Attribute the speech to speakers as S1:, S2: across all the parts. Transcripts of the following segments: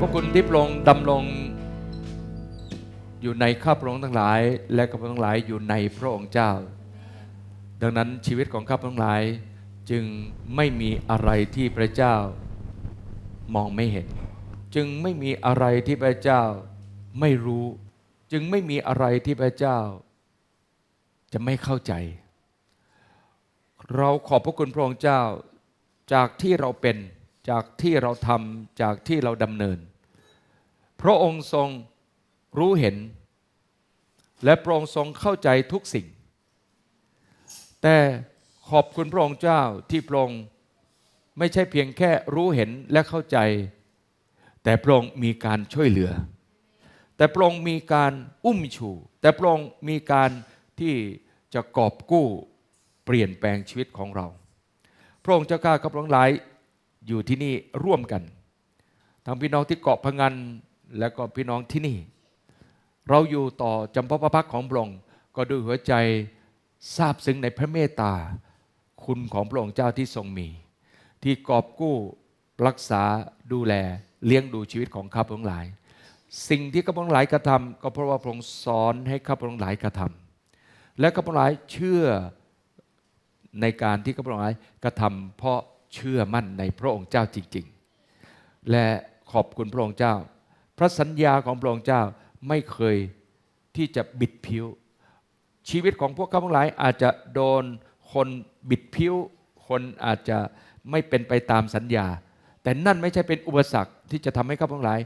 S1: พระคุณที่พระองค์ดำรงอยู่ในข้าพระองค์ทั้งหลาย และข้าพระองค์ทั้งหลายอยู่ในพระองค์เจ้า ดังนั้นชีวิตของข้าพระองค์ทั้งหลายจึงไม่มีอะไรที่พระเจ้ามองไม่เห็น จึงไม่มีอะไรที่พระเจ้าไม่รู้ จึงไม่มีอะไรที่พระเจ้า จะไม่เข้าใจ เราขอบพระคุณพระองค์เจ้าจากที่เราเป็น จากที่เราทำจากที่เราดำเนิน พระองค์ทรงรู้เห็น และพระองค์ทรงเข้าใจทุกสิ่ง แต่ขอบคุณพระองค์เจ้าที่พระองค์ไม่ใช่เพียงแค่รู้เห็นและเข้าใจ แต่พระองค์มีการช่วยเหลือ แต่พระองค์มีการอุ้มชู แต่พระองค์มีการที่จะกอบกู้เปลี่ยนแปลงชีวิตของเรา พระองค์เจ้าข้ากับพระองค์หลาย อยู่ที่นี่ร่วมกัน ทั้งพี่น้องที่เกาะพะงันและก็พี่น้องที่นี่ เราอยู่ต่อจำพระพระพักตร์ของพระองค์ก็ด้วยหัวใจซาบซึ้งในพระเมตตา คุณของพระองค์เจ้าที่ทรงมี ที่กอบกู้รักษาดูแลเลี้ยงดูชีวิตของข้าพระองค์หลาย สิ่งที่ข้าพระองค์หลายกระทำก็เพราะว่าพระองค์สอนให้ข้าพระองค์หลายกระทำและข้าพระองค์หลายเชื่อในการที่ข้าพระองค์หลายกระทำเพราะ เชื่อมั่นในพระองค์เจ้าจริง ๆ และขอบคุณพระองค์เจ้า พระสัญญาของพระองค์เจ้าไม่เคยที่จะบิดผิว ชีวิตของพวกเขาทั้งหลายอาจจะโดนคนบิดผิว คนอาจจะไม่เป็นไปตามสัญญา แต่นั่นไม่ใช่เป็นอุปสรรคที่จะทำให้เขาทั้งหลาย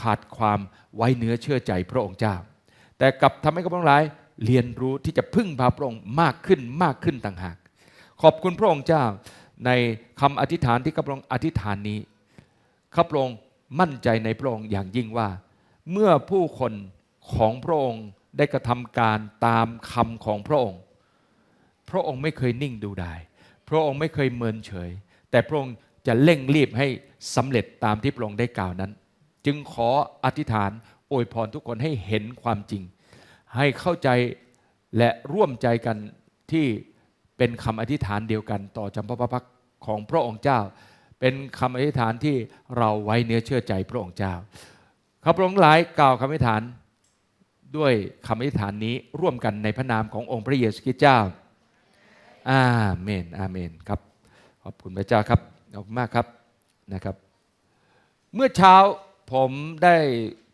S1: ขาดความไว้เนื้อเชื่อใจพระองค์เจ้า แต่กลับทำให้เขาทั้งหลายเรียนรู้ที่จะพึ่งพาพระองค์มากขึ้นมากขึ้นต่างหาก ขอบคุณพระองค์เจ้า ในคำอธิษฐานที่ข้าพระองค์อธิษฐานนี้ข้าพระองค์มั่นใจในพระองค์อย่างยิ่งว่า เมื่อผู้คนของพระองค์ได้กระทำการตามคำของพระองค์ พระองค์ไม่เคยนิ่งดูได้ พระองค์ไม่เคยเมินเฉย แต่พระองค์จะเร่งรีบให้สำเร็จตามที่พระองค์ได้กล่าวนั้น จึงขออธิษฐานอวยพรทุกคนให้เห็นความจริง ให้เข้าใจและร่วมใจกันที่เป็นคำอธิษฐานเดียวกันต่อจำพระพัก ของพระองค์เจ้า เป็นคำอธิษฐานที่เราไว้เนื้อเชื่อใจพระองค์เจ้าข้าพระองค์หลายกล่าวคำอธิษฐานด้วยคำอธิษฐานนี้ร่วมกันในพระนามขององค์พระเยซูคริสต์เจ้า อาเมน อาเมนครับ ขอบคุณพระเจ้าครับ ขอบคุณมากครับนะครับ เมื่อเช้าผมได้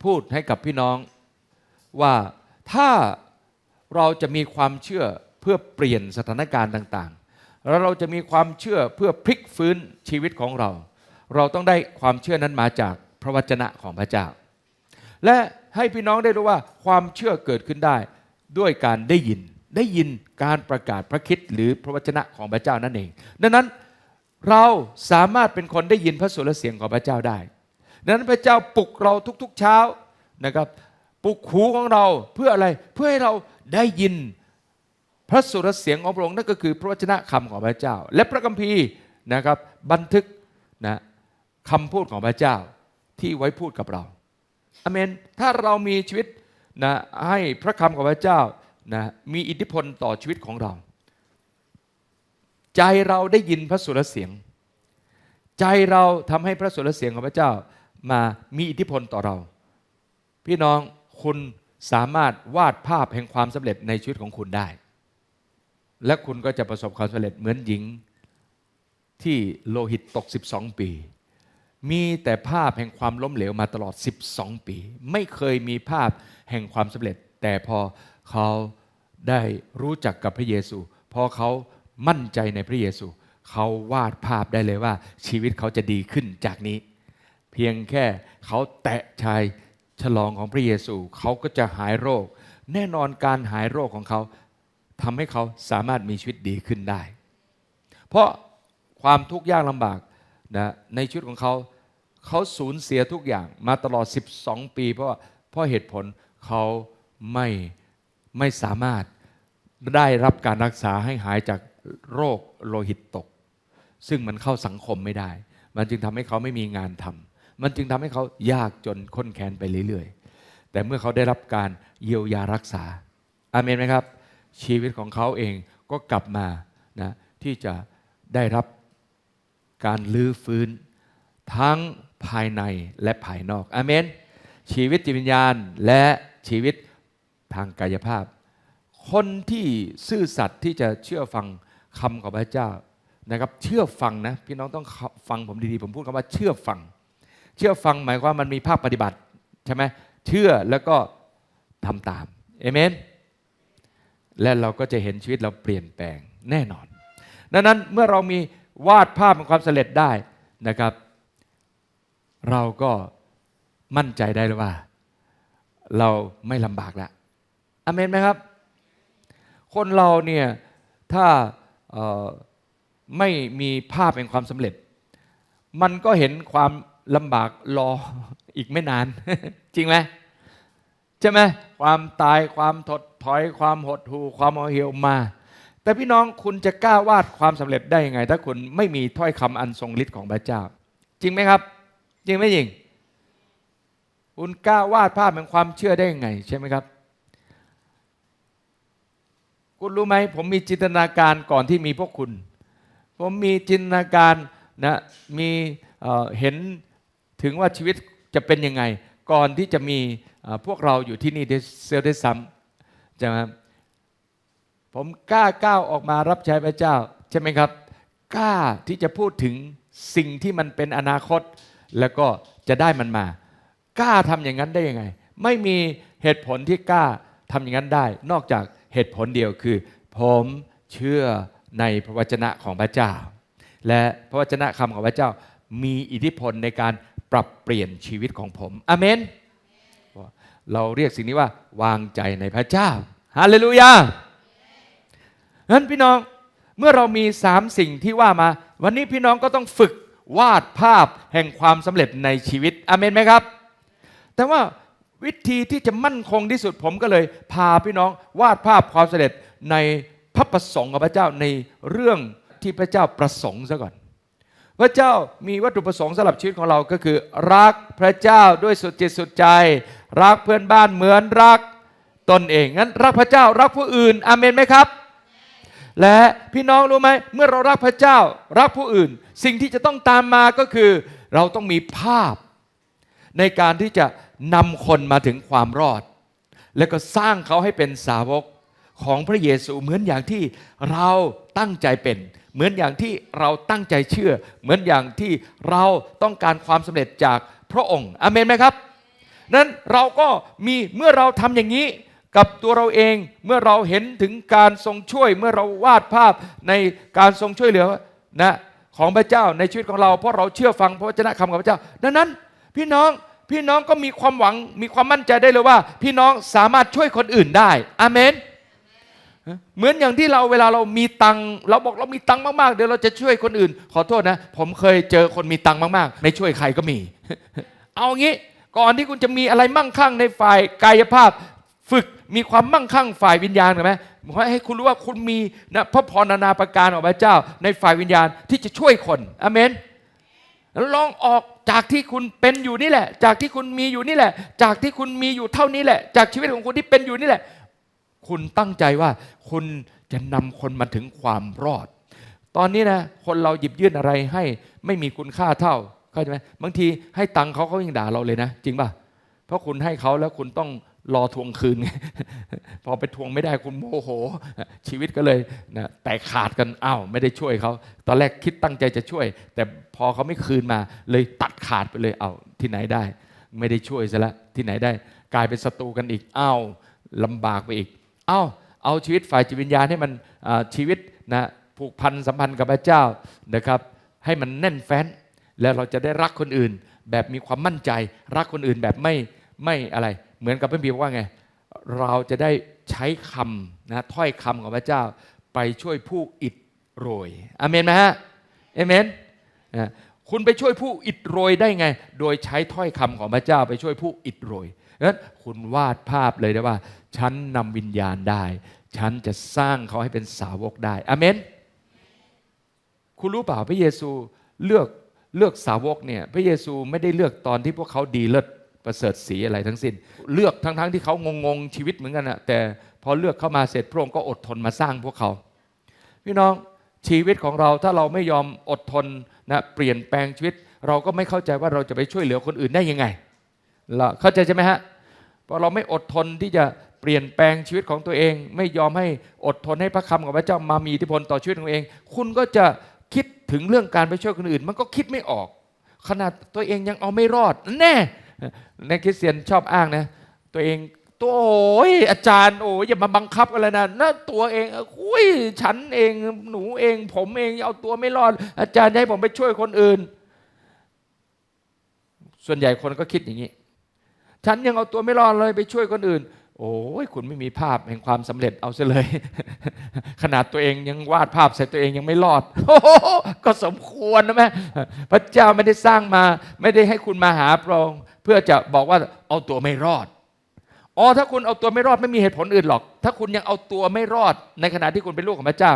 S1: พูดให้กับพี่น้องว่าถ้าเราจะมีความเชื่อเพื่อเปลี่ยนสถานการณ์ต่าง แล้วเราจะมีความเชื่อเพื่อพลิกฟื้นชีวิตของเรา เราต้องได้ความเชื่อนั้นมาจากพระวจนะของพระเจ้า และให้พี่น้องได้รู้ว่าความเชื่อเกิดขึ้นได้ด้วยการได้ยิน ได้ยินการประกาศพระคิดหรือพระวจนะของพระเจ้านั่นเอง ดังนั้นเราสามารถเป็นคนได้ยินพระสุรเสียงของพระเจ้าได้ ดังนั้นพระเจ้าปลุกเราทุกๆเช้านะครับ ปลุกหูของเราเพื่ออะไร เพื่อให้เราได้ยิน พระสุรเสียงของพระองค์นั่นก็คือพระวจนะคำของพระเจ้า และพระคัมภีร์นะครับบันทึกนะคำพูดของพระเจ้าที่ไว้พูดกับเราอเมน ถ้าเรามีชีวิตนะให้พระคำของพระเจ้านะมีอิทธิพลต่อชีวิตของเรา ใจเราได้ยินพระสุรเสียง ใจเราทำให้พระสุรเสียงของพระเจ้ามามีอิทธิพลต่อเรา พี่น้องคุณสามารถวาดภาพแห่งความสำเร็จในชีวิตของคุณได้ และคุณก็จะประสบความสำเร็จเหมือนหญิงที่โลหิตตก 12 ปี มีแต่ภาพแห่งความล้มเหลวมาตลอด 12 ปี ไม่เคยมีภาพแห่งความสำเร็จ แต่พอเขาได้รู้จักกับพระเยซู พอเขามั่นใจในพระเยซู เขาวาดภาพได้เลยว่า ชีวิตเขาจะดีขึ้นจากนี้ เพียงแค่เขาแตะชายฉลองของพระเยซู เขาก็จะหายโรค แน่นอนการหายโรคของเขา ทำให้เขาสามารถมีชีวิตดีขึ้นได้ เพราะความทุกข์ยากลำบากนะในชีวิตของเขาเขาสูญเสียทุกอย่างมาตลอด 12 ปี เพราะเพราะเหตุผลเขาไม่ไม่สามารถได้รับการรักษาให้หายจากโรคโลหิตตก ซึ่งมันเข้าสังคมไม่ได้ มันจึงทำให้เขาไม่มีงานทำมันจึงทำให้เขายากจนค้นแค้นไปเรื่อยๆ แต่เมื่อเขาได้รับการเยียวยารักษา อาเมนไหมครับ ชีวิตของเขาเองก็กลับมานะที่จะได้รับการลื้อฟื้น ทั้งภายในและภายนอกอาเมน ชีวิตจิตวิญญาณและชีวิตทางกายภาพ คนที่ซื่อสัตย์ที่จะเชื่อฟังคำของพระเจ้านะครับเชื่อฟังนะพี่น้องต้องฟังผมดีๆผมพูดคำว่าเชื่อฟัง เชื่อฟังหมายความว่ามันมีภาคปฏิบัติใช่ไหมเชื่อแล้วก็ทำตามเอเมน และเราก็จะเห็นชีวิตเราเปลี่ยนแปลงแน่นอน ดังนั้นเมื่อเรามีวาดภาพของความสำเร็จได้นะครับ เราก็มั่นใจได้เลยว่า เราไม่ลำบากแล้วอเมนไหมครับ คนเราเนี่ยถ้าไม่มีภาพเป็นความสำเร็จ มันก็เห็นความลำบากรออีกไม่นาน จริงไหม ใช่ไหมความตายความถดถอยความหดหู่ความเอเหี่ยวมา แต่พี่น้องคุณจะกล้าวาดความสำเร็จได้ยังไง ถ้าคุณไม่มีถ้อยคำอันทรงฤทธิ์ของพระเจ้า จริงไหมครับ จริงไหมจริง คุณกล้าวาดภาพเป็นความเชื่อได้ยังไง ใช่ไหมครับ คุณรู้ไหมผมมีจินตนาการก่อนที่มีพวกคุณ ผมมีจินตนาการนะมีเเห็นถึงว่าชีวิตจะเป็นยังไง ก่อนที่จะมีพวกเราอยู่ที่นี่ได้เซลได้ซ้ำใช่ไหมครับผมกล้าก้าวออกมารับใช้พระเจ้า ใช่ไหมครับ กล้าที่จะพูดถึงสิ่งที่มันเป็นอนาคต แล้วก็จะได้มันมา กล้าทำอย่างนั้นได้ยังไง ไม่มีเหตุผลที่กล้าทำอย่างนั้นได้ นอกจากเหตุผลเดียวคือ ผมเชื่อในพระวจนะของพระเจ้า และพระวจนะคำของพระเจ้ามีอิทธิพลในการ ปรับเปลี่ยนชีวิตของผมอเมน เราเรียกสิ่งนี้ว่าวางใจในพระเจ้าฮาเลลูยางั้นพี่น้องเมื่อเรามีสามสิ่งที่ว่ามา วันนี้พี่น้องก็ต้องฝึกวาดภาพแห่งความสำเร็จในชีวิตอเมนไหมครับ แต่ว่าวิธีที่จะมั่นคงที่สุดผมก็เลย พาพี่น้องวาดภาพความสำเร็จในพระประสงค์ของพระเจ้าในเรื่องที่พระเจ้าประสงค์ซะก่อน พระเจ้ามีวัตถุประสงค์สำหรับชีวิตของเราก็คือ รักพระเจ้าด้วยสุดจิตสุดใจ รักเพื่อนบ้านเหมือนรักตนเองงั้นรักพระเจ้ารักผู้อื่นอเมนไหมครับ และพี่น้องรู้ไหมเมื่อเรารักพระเจ้ารักผู้อื่น สิ่งที่จะต้องตามมาก็คือ เราต้องมีภาพ ในการที่จะนำคนมาถึงความรอด และก็สร้างเขาให้เป็นสาวก ของพระเยซูเหมือนอย่างที่เราตั้งใจเป็น เหมือนอย่างที่เราตั้งใจเชื่อ เหมือนอย่างที่เราต้องการความสำเร็จจากพระองค์อเมนไหมครับนั้นเราก็มีเมื่อเราทำอย่างนี้กับตัวเราเองเมื่อเราเห็นถึงการทรงช่วยเมื่อเราวาดภาพในการทรงช่วยเหลือนะของพระเจ้าในชีวิตของเรา เพราะเราเชื่อฟังพระวจนะคำของพระเจ้า ดังนั้น พี่น้องพี่น้องก็มีความหวังมีความมั่นใจได้เลยว่า พี่น้องสามารถช่วยคนอื่นได้อเมน เหมือนอย่างที่เราเวลาเรามีตังเราบอกเรามีตังมากๆ เดี๋ยวเราจะช่วยคนอื่น ขอโทษนะ ผมเคยเจอคนมีตังมากๆ ไม่ช่วยใครก็มี เอางี้ก่อนที่คุณจะมีอะไรมั่งคั่งในฝ่ายกายภาพ ฝึกมีความมั่งคั่งฝ่ายวิญญาณถูกไหมให้คุณรู้ว่าคุณมีนะพระพรนานาประการของพระเจ้า ในฝ่ายวิญญาณที่จะช่วยคนอเมนลองออกจากที่คุณเป็นอยู่นี่แหละ จากที่คุณมีอยู่นี่แหละ จากที่คุณมีอยู่เท่านี้แหละ จากชีวิตของคุณที่เป็นอยู่นี่แหละ คุณตั้งใจว่าคุณจะนำคนมาถึงความรอด ตอนนี้นะคนเราหยิบยื่นอะไรให้ไม่มีคุณค่าเท่าเข้าใจไหมบางทีให้ตังค์เขาเขายังด่าเราเลยนะ จริงป่ะเพราะคุณให้เขาแล้วคุณต้องรอทวงคืน พอไปทวงไม่ได้คุณโมโห ชีวิตก็เลยนะแตกขาดกันอ้าวไม่ได้ช่วยเขาตอนแรกคิดตั้งใจจะช่วย แต่พอเขาไม่คืนมา เลยตัดขาดไปเลยเอาที่ไหนได้ ไม่ได้ช่วยซะแล้วที่ไหนได้ กลายเป็นศัตรูกันอีกอ้าวลำบากไปอีก เอาเอาชีวิตฝ่ายจิตวิญญาณให้มันชีวิตนะผูกพันสัมพันธ์กับพระเจ้านะครับให้มันแน่นแฟ้น แล้วเราจะได้รักคนอื่น แบบมีความมั่นใจ รักคนอื่นแบบไม่ไม่อะไร เหมือนกับพระบีบอกว่าไง เราจะได้ใช้คำนะถ้อยคำของพระเจ้าไปช่วยผู้อิดโรยอเมนไหมฮะเอเมนนะคุณไปช่วยผู้อิดโรยได้ไง โดยใช้ถ้อยคำของพระเจ้าไปช่วยผู้อิดโรยนั้นคุณวาดภาพเลยนะว่า ฉันนำวิญญาณได้ ฉันจะสร้างเขาให้เป็นสาวกได้อเมน คุณรู้เปล่าพระเยซูเลือกเลือกสาวกเนี่ยพระเยซูไม่ได้เลือกตอนที่พวกเขาดีเลิศประเสริฐสีอะไรทั้งสิ้น เลือกทั้งๆที่เขางงๆชีวิตเหมือนกันนะแต่พอเลือกเข้ามาเสร็จพระองค์ก็อดทนมาสร้างพวกเขาพี่น้องชีวิตของเราถ้าเราไม่ยอมอดทนนะเปลี่ยนแปลงชีวิต เราก็ไม่เข้าใจว่าเราจะไปช่วยเหลือคนอื่นได้ยังไงล่ะเข้าใจใช่ไหมฮะพราะเราไม่อดทนที่จะ เปลี่ยนแปลงชีวิตของตัวเอง ไม่ยอมให้อดทนให้พระคำของพระเจ้ามามีอิทธิพลต่อชีวิตของตัวเอง คุณก็จะคิดถึงเรื่องการไปช่วยคนอื่น มันก็คิดไม่ออก ขนาดตัวเองยังเอาไม่รอด แน่ในคริสเตียนชอบอ้างนะ ตัวเองตัวโอ้ยอาจารย์โอ้ยอย่ามาบังคับกันเลยนะนั่นตัวเองอุ้ยฉันเองหนูเอง ผมเองเอาตัวไม่รอด อาจารย์ให้ผมไปช่วยคนอื่น ส่วนใหญ่คนก็คิดอย่างนี้ ฉันยังเอาตัวไม่รอดเลยไปช่วยคนอื่น โอ้ยคุณไม่มีภาพแห่งความสำเร็จเอาซะเลย ขนาดตัวเองยังวาดภาพใส่ตัวเองยังไม่รอดโอ้ก็สมควรนะแม่พระเจ้าไม่ได้สร้างมา ไม่ได้ให้คุณมาหาพระองค์เพื่อจะบอกว่าเอาตัวไม่รอดอ๋อถ้าคุณเอาตัวไม่รอดไม่มีเหตุผลอื่นหรอก ถ้าคุณยังเอาตัวไม่รอด ในขณะที่คุณเป็นลูกของพระเจ้า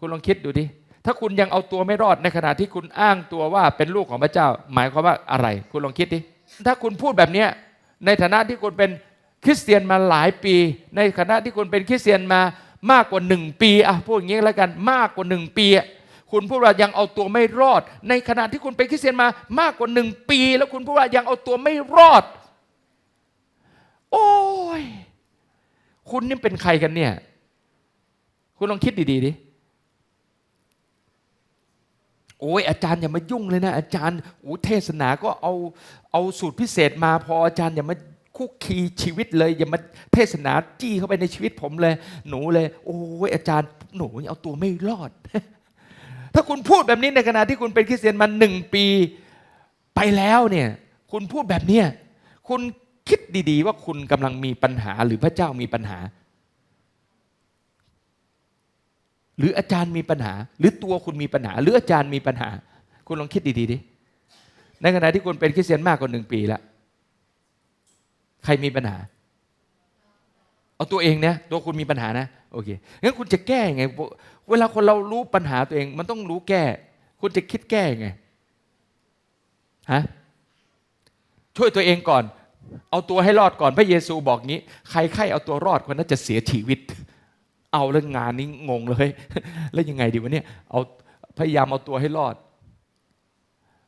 S1: คุณลองคิดดูดิถ้าคุณยังเอาตัวไม่รอดในขณะที่คุณอ้างตัวว่าเป็นลูกของพระเจ้า หมายความว่าอะไร คุณลองคิดดิถ้าคุณพูดแบบนี้ในฐานะที่คุณเป็น คริสเตียนมาหลายปี ในฐานะที่คุณเป็นคริสเตียนมามากกว่าหนึ่งปีอะพูดอย่างนี้แล้วกันมากกว่าหนึ่งปีคุณพูดว่ายังเอาตัวไม่รอด ในขณะที่คุณเป็นคริสเตียนมามากกว่าหนึ่งปี แล้วคุณพูดว่ายังเอาตัวไม่รอด โอ้ยคุณนี่เป็นใครกันเนี่ย คุณลองคิดดีๆดิโอ้ยอาจารย์อย่ามายุ่งเลยนะ อาจารย์โอ้เทศนาก็เอาเอาสูตรพิเศษมาพออาจารย์อย่ามา คุกคีชีวิตเลย อย่ามาเทศนาจี้เข้าไปในชีวิตผมเลย หนูเลย โอ้ยอาจารย์ หนูเอาตัวไม่รอด ถ้าคุณพูดแบบนี้ในขณะที่คุณเป็นคริสเตียนมาหนึ่งปีไปแล้วเนี่ย คุณพูดแบบเนี้ยคุณคิดดีๆ ว่าคุณกำลังมีปัญหาหรือพระเจ้ามีปัญหา หรืออาจารย์มีปัญหา หรือตัวคุณมีปัญหา หรืออาจารย์มีปัญหา คุณลองคิดดีๆดิในขณะที่คุณเป็นคริสเตียนมากกว่าหนึ่งปีแล้ว ใครมีปัญหา เอาตัวเองเนะตัวคุณมีปัญหานะโอเคงั้นคุณจะแก้ยังไง เวลาคนเรารู้ปัญหาตัวเอง มันต้องรู้แก้ คุณจะคิดแก้ยังไงฮะช่วยตัวเองก่อน เอาตัวให้รอดก่อนพระเยซูบอกงี้ ใครใครเอาตัวรอดคนนั้นจะเสียชีวิต เอาเรื่องงานนี้งงเลย แล้วยังไงดีวะเนี่ยเอาพยายามเอาตัวให้รอด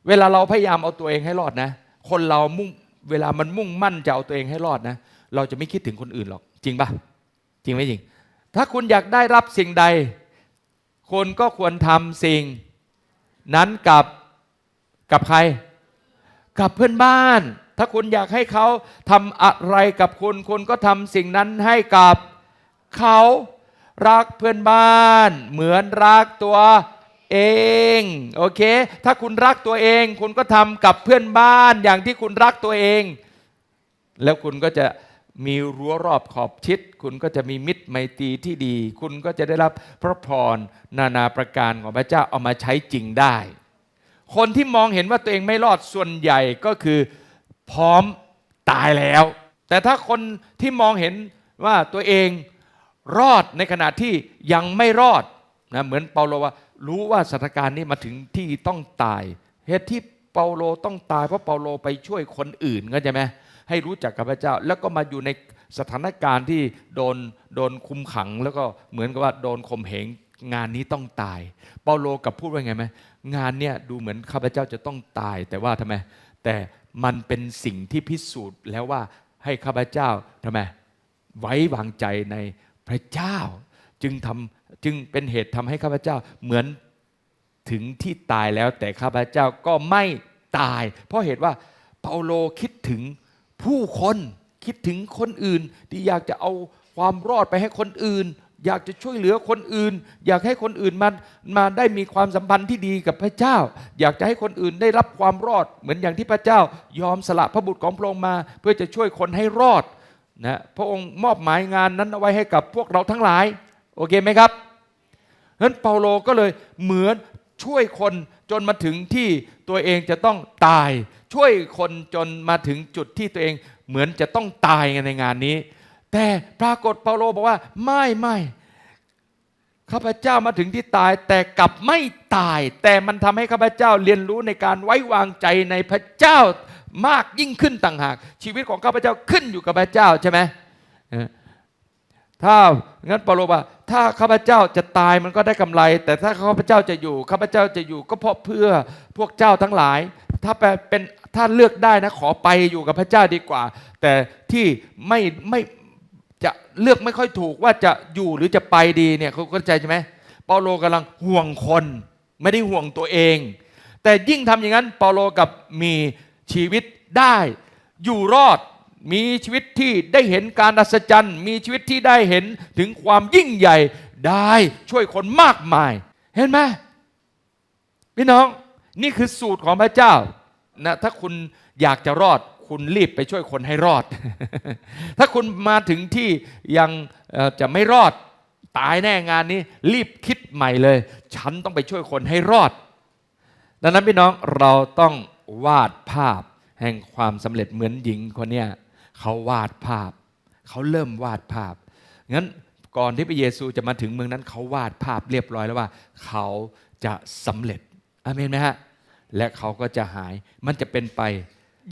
S1: เวลาเราพยายามเอาตัวเองให้รอดนะ คนเรามุ่ง เวลามันมุ่งมั่นจะเอาตัวเองให้รอดนะ เราจะไม่คิดถึงคนอื่นหรอก จริงปะจริงไหมจริง ถ้าคุณอยากได้รับสิ่งใด คนก็ควรทำสิ่ง นั้นกับกับใคร กับเพื่อนบ้าน ถ้าคุณอยากให้เขาทำอะไรกับคุณคุณก็ทำสิ่งนั้นให้กับเขารักเพื่อนบ้าน เหมือนรักตัว เอง โอเค ถ้าคุณรักตัวเอง คุณก็ทำกับเพื่อนบ้านอย่างที่คุณรักตัวเอง แล้วคุณก็จะมีรั้วรอบขอบชิด คุณก็จะมีมิตรไมตรีที่ดี คุณก็จะได้รับพระพรนานาประการของพระเจ้าเอามาใช้จริงได้ คนที่มองเห็นว่าตัวเองไม่รอดส่วนใหญ่ก็คือพร้อมตายแล้ว แต่ถ้าคนที่มองเห็นว่าตัวเองรอดในขณะที่ยังไม่รอดนะเหมือนเปาโลว่า รู้ว่าสถานการณ์นี้มาถึงที่ต้องตาย เหตุที่เปาโลต้องตายเพราะเปาโลไปช่วยคนอื่นก็ใช่ไหมให้รู้จักกับพระเจ้า แล้วก็มาอยู่ในสถานการณ์ที่โดนโดนคุมขัง แล้วก็เหมือนกับว่าโดนข่มเหงงานนี้ต้องตาย เปาโลกับพูดว่าไงไหมงานเนี่ยดูเหมือนข้าพเจ้าจะต้องตาย แต่ว่าทำไม แต่มันเป็นสิ่งที่พิสูจน์แล้วว่าให้ข้าพเจ้าทำไมไว้วางใจในพระเจ้า จึงทำจึงเป็นเหตุทำให้ข้าพเจ้าเหมือนถึงที่ตายแล้วแต่ข้าพเจ้าก็ไม่ตาย เพราะเหตุว่าเปาโลคิดถึงผู้คนคิดถึงคนอื่น ที่อยากจะเอาความรอดไปให้คนอื่น อยากจะช่วยเหลือคนอื่น อยากให้คนอื่นมามาได้มีความสัมพันธ์ที่ดีกับพระเจ้า อยากจะให้คนอื่นได้รับความรอด เหมือนอย่างที่พระเจ้า ยอมสละพระบุตรของพระองค์มา เพื่อจะช่วยคนให้รอดนะพระองค์มอบหมายงานนั้นเอาไว้ให้กับพวกเราทั้งหลาย โอเคไหมครับฉะนั้นเปาโลก็เลยเหมือนช่วยคนจนมาถึงที่ตัวเองจะต้องตาย ช่วยคนจนมาถึงจุดที่ตัวเองเหมือนจะต้องตายในงานนี้ แต่ปรากฏเปาโลบอกว่าไม่ไม่ข้าพเจ้ามาถึงที่ตาย แต่กลับไม่ตาย แต่มันทำให้ข้าพเจ้าเรียนรู้ในการไว้วางใจในพระเจ้ามากยิ่งขึ้นต่างหาก ชีวิตของข้าพเจ้าขึ้นอยู่กับพระเจ้าใช่ไหม ถ้างั้นเปาโลว่าถ้าข้าพเจ้าจะตายมันก็ได้กำไร แต่ถ้าข้าพเจ้าจะอยู่ข้าพเจ้าจะอยู่ก็เพราะเพื่อพวกเจ้าทั้งหลาย ถ้าเป็นถ้าเลือกได้นะขอไปอยู่กับพระเจ้าดีกว่า แต่ที่ไม่ไม่จะเลือกไม่ค่อยถูกว่าจะอยู่หรือจะไปดีเนี่ยเขาเข้าใจใช่ไหมเปาโลกำลังห่วงคน ไม่ได้ห่วงตัวเอง แต่ยิ่งทำอย่างนั้นเปาโลกับมีชีวิตได้ อยู่รอด มีชีวิตที่ได้เห็นการอัศจรรย์ มีชีวิตที่ได้เห็นถึงความยิ่งใหญ่ได้ช่วยคนมากมาย เห็นไหมพี่น้องนี่คือสูตรของพระเจ้านะถ้าคุณอยากจะรอดคุณรีบไปช่วยคนให้รอด ถ้าคุณมาถึงที่ยังจะไม่รอดตายแน่งานนี้รีบคิดใหม่เลย ฉันต้องไปช่วยคนให้รอด ดังนั้นพี่น้องเราต้องวาดภาพแห่งความสำเร็จเหมือนหญิงคนเนี้ย เขาวาดภาพ เขาเริ่มวาดภาพงั้นก่อนที่พระเยซูจะมาถึงเมืองนั้น เขาวาดภาพเรียบร้อยแล้วว่า เขาจะสำเร็จอาเมนไหมฮะและเขาก็จะหายมันจะเป็นไป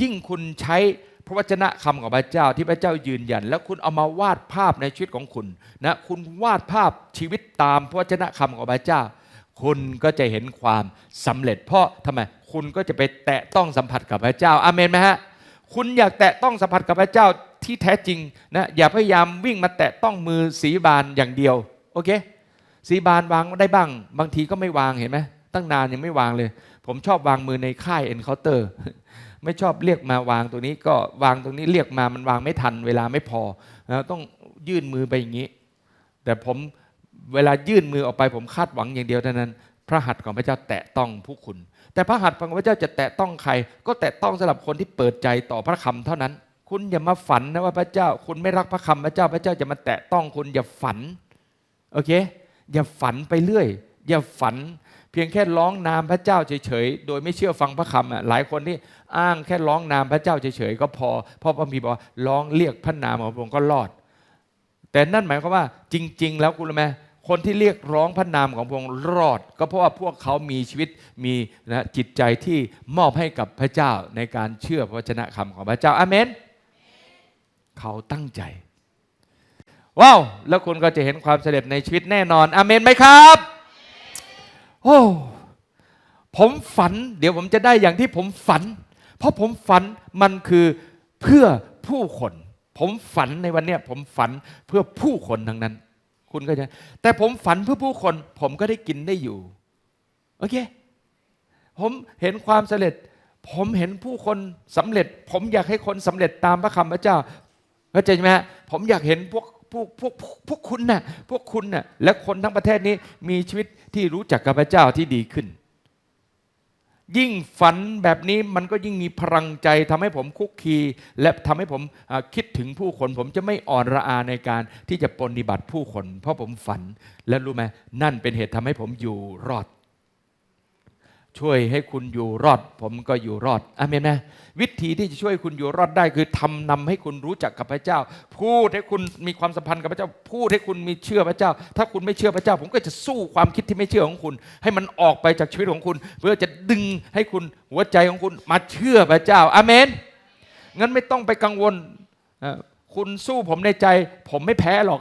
S1: ยิ่งคุณใช้พระวจนะคำของพระเจ้าที่พระเจ้ายืนยัน แล้วคุณเอามาวาดภาพในชีวิตของคุณนะคุณวาดภาพชีวิตตามพระวจนะคำของพระเจ้า คุณก็จะเห็นความสำเร็จ เพราะทำไมคุณก็จะไปแตะต้องสัมผัสกับพระเจ้าอาเมนไหมฮะ คุณอยากแตะต้องสัมผัสกับพระเจ้าที่แท้จริงนะอย่าพยายามวิ่งมาแตะต้องมือสีบานอย่างเดียวโอเคสีบานวางได้บ้าง บางทีก็ไม่วางเห็นไหมตั้งนานยังไม่วางเลย ผมชอบวางมือในค่ายเอ็นเคาน์เตอร์ไม่ชอบเรียกมาวางตรงนี้ก็วางตรงนี้เรียกมามันวางไม่ทัน เวลาไม่พอนะต้องยื่นมือไปอย่างนี้ แต่ผมเวลายื่นมือออกไปผมคาดหวังอย่างเดียวเท่านั้น พระหัตถ์ของพระเจ้าแตะต้องผู้คุณ แต่พระหัตถ์ของพระเจ้าจะแตะต้องใคร ก็แตะต้องสำหรับคนที่เปิดใจต่อพระคำเท่านั้น คุณอย่ามาฝันนะว่าพระเจ้า คุณไม่รักพระคำพระเจ้า พระเจ้าจะมาแตะต้องคุณอย่าฝันโอเค อย่าฝันไปเรื่อย อย่าฝัน เพียงแค่ร้องนามพระเจ้าเฉยๆ โดยไม่เชื่อฟังพระคำอะหลายคนที่อ้างแค่ร้องนามพระเจ้าเฉยๆก็พอเพราะพระมีบอกร้องเรียกพระนามของพระองค์ก็รอด แต่นั่นหมายความว่าจริง ๆ แล้วคุณรู้ไหม คนที่เรียกร้องพระนามของพระองค์รอด ก็เพราะว่าพวกเขามีชีวิตมีนะจิตใจที่มอบให้กับพระเจ้าในการเชื่อพระวจนะคำของพระเจ้าอาเมน เขาตั้งใจ ว้าว แล้วคุณก็จะเห็นความเสำเร็จในชีวิตแน่นอนอาเมนไหมครับ โอ้ผมฝัน เดี๋ยวผมจะได้อย่างที่ผมฝัน เพราะผมฝันมันคือเพื่อผู้คน ผมฝันในวันนี้ผมฝันเพื่อผู้คนทั้งนั้น คุณก็จะแต่ผมฝันเพื่อผู้คน ผมก็ได้กินได้อยู่ โอเค ผมเห็นความสำเร็จ ผมเห็นผู้คนสำเร็จ ผมอยากให้คนสำเร็จตามพระคำพระเจ้าเข้าใจไหมฮะผมอยากเห็นพวกพวกพวกพวกคุณน่ะพวกคุณน่ะและคนทั้งประเทศนี้มีชีวิตที่รู้จักกับพระเจ้าที่ดีขึ้น ยิ่งฝันแบบนี้มันก็ยิ่งมีพลังใจทำให้ผมคุกคี และทำให้ผมคิดถึงผู้คน ผมจะไม่อ่อนระอาในการที่จะปฏิบัติผู้คน เพราะผมฝันและรู้ไหมนั่นเป็นเหตุทำให้ผมอยู่รอด ช่วยให้คุณอยู่รอด ผมก็อยู่รอดอเมนไหมวิธีที่จะช่วยคุณอยู่รอดได้ คือทำนำให้คุณรู้จักกับพระเจ้า พูดให้คุณมีความสัมพันธ์กับพระเจ้า พูดให้คุณมีเชื่อพระเจ้า ถ้าคุณไม่เชื่อพระเจ้า ผมก็จะสู้ความคิดที่ไม่เชื่อของคุณ ให้มันออกไปจากชีวิตของคุณ เพื่อจะดึงให้คุณหัวใจของคุณมาเชื่อพระเจ้าอาเมนงั้นไม่ต้องไปกังวล คุณสู้ผมในใจ ผมไม่แพ้หรอก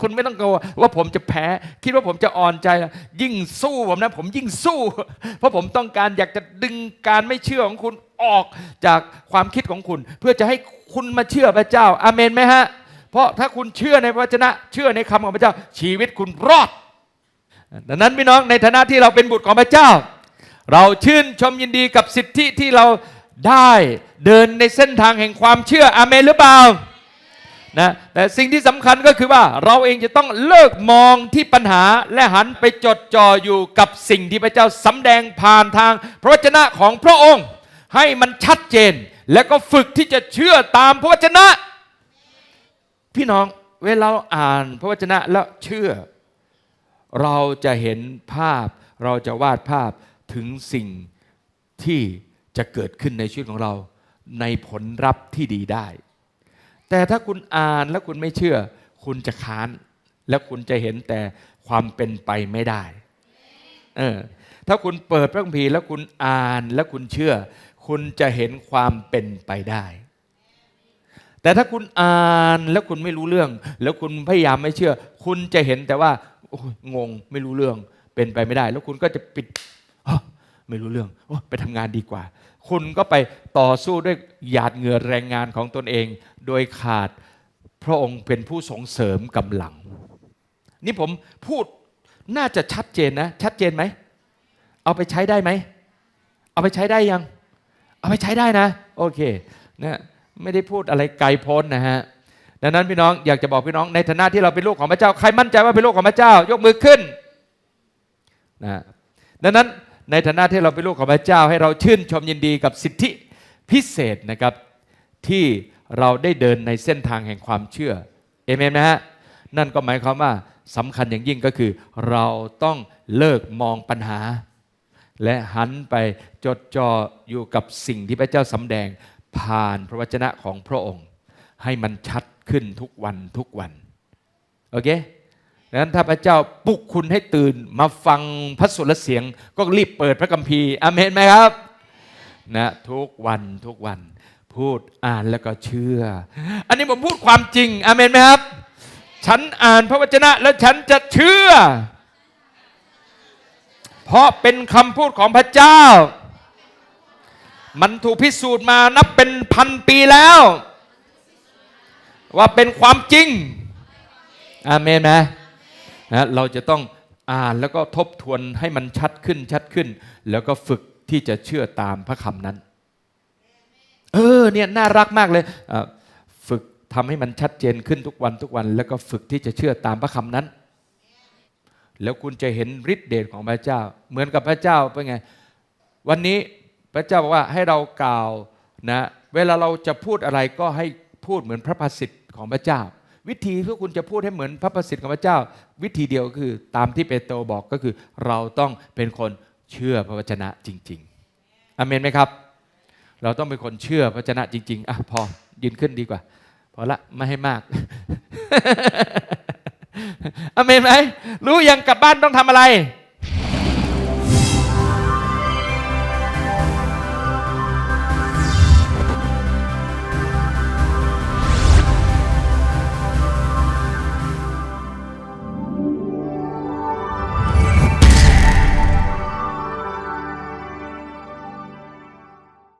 S1: คุณไม่ต้องกลัวว่าผมจะแพ้ คิดว่าผมจะอ่อนใจ ยิ่งสู้ผมนะ ผมยิ่งสู้ เพราะผมต้องการอยากจะดึงการไม่เชื่อของคุณออกจากความคิดของคุณ เพื่อจะให้คุณมาเชื่อพระเจ้า อาเมนไหมฮะ เพราะถ้าคุณเชื่อในพระวจนะ เชื่อในคำของพระเจ้า ชีวิตคุณรอด ดังนั้นพี่น้องในฐานะที่เราเป็นบุตรของพระเจ้า เราชื่นชมยินดีกับสิทธิที่เราได้ เดินในเส้นทางแห่งความเชื่ออาเมนหรือเปล่านะแต่สิ่งที่สำคัญก็คือว่าเราเองจะต้องเลิกมองที่ปัญหาและหันไปจดจ่ออยู่กับสิ่งที่พระเจ้าสำแดงผ่านทาง พระวจนะของพระองค์ ให้มันชัดเจน และก็ฝึกที่จะเชื่อตามพระวจนะ พี่น้องเวลาเราอ่านพระวจนะแล้วเชื่อ เราจะเห็นภาพ เราจะวาดภาพถึงสิ่งที่จะเกิดขึ้นในชีวิตของเรา ในผลลัพธ์ที่ดีได้ แต่ถ้าคุณอ่านแล้วคุณไม่เชื่อ คุณจะค้าน และคุณจะเห็นแต่ความเป็นไปไม่ได้เออถ้าคุณเปิดพระคัมภีร์แล้วคุณอ่านแล้วคุณเชื่อ คุณจะเห็นความเป็นไปได้ แต่ถ้าคุณอ่านแล้วคุณไม่รู้เรื่อง แล้วคุณพยายามไม่เชื่อ คุณจะเห็นแต่ว่าโอ้ยงงไม่รู้เรื่องเป็นไปไม่ได้ แล้วคุณก็จะปิดไม่รู้เรื่องอไปทำงานดีกว่า คุณก็ไปต่อสู้ด้วยหยาดเหงื่อแรงงานของตนเอง โดยขาดพระองค์เป็นผู้ส่งเสริมกำลัง นี่ผมพูดน่าจะชัดเจนนะ ชัดเจนไหม เอาไปใช้ได้ไหม เอาไปใช้ได้ยัง เอาไปใช้ได้นะ โอเคนะไม่ได้พูดอะไรไกลโพ้นนะฮะดังนั้นพี่น้องอยากจะบอกพี่น้องในฐานะที่เราเป็นลูกของพระเจ้า ใครมั่นใจว่าเป็นลูกของพระเจ้า ยกมือขึ้นนะดังนั้น ในฐานะที่เราเป็นลูกของพระเจ้าให้เราชื่นชมยินดีกับสิทธิพิเศษนะครับที่เราได้เดินในเส้นทางแห่งความเชื่อเอเมนนะฮะนั่นก็หมายความว่าสำคัญอย่างยิ่งก็คือ เราต้องเลิกมองปัญหา และหันไปจดจ่ออยู่กับสิ่งที่พระเจ้าสำแดงผ่านพระวจนะของพระองค์ ให้มันชัดขึ้นทุกวันทุกวัน โอเค ดังนั้นถ้าพระเจ้าปลุกคุณให้ตื่นมาฟังพระสุรเสียง ก็รีบเปิดพระคัมภีร์อเมนไหมครับนะทุกวันทุกวัน พูดอ่านแล้วก็เชื่อ อันนี้ผมพูดความจริงอเมนไหมครับ ฉันอ่านพระวจนะแล้วฉันจะเชื่อ เพราะเป็นคำพูดของพระเจ้า มันถูกพิสูจน์มานับเป็นพันปีแล้ว ว่าเป็นความจริงอเมนไหม นะเราจะต้องอ่านแล้วก็ทบทวนให้มันชัดขึ้นชัดขึ้น แล้วก็ฝึกที่จะเชื่อตามพระคำนั้น เออเนี่ยน่ารักมากเลยฝึกทำให้มันชัดเจนขึ้นทุกวันทุกวัน แล้วก็ฝึกที่จะเชื่อตามพระคำนั้น แล้วคุณจะเห็นฤทธิเดชของพระเจ้า เหมือนกับพระเจ้าเป็นไง วันนี้พระเจ้าบอกว่าให้เรากล่าวนะเวลาเราจะพูดอะไรก็ให้พูดเหมือนพระภาษิตของพระเจ้า วิธีที่คุณจะพูดให้เหมือนพระประสิทธิ์ของพระเจ้า วิธีเดียวก็คือตามที่เปโตรบอกก็คือเราต้องเป็นคนเชื่อพระวจนะจริง ๆอเมนไหมครับ เราต้องเป็นคนเชื่อพระวจนะจริง ๆอะพอยืนขึ้นดีกว่า พอละไม่ให้มากอเมนไหมรู้ยังกลับบ้านต้องทำอะไร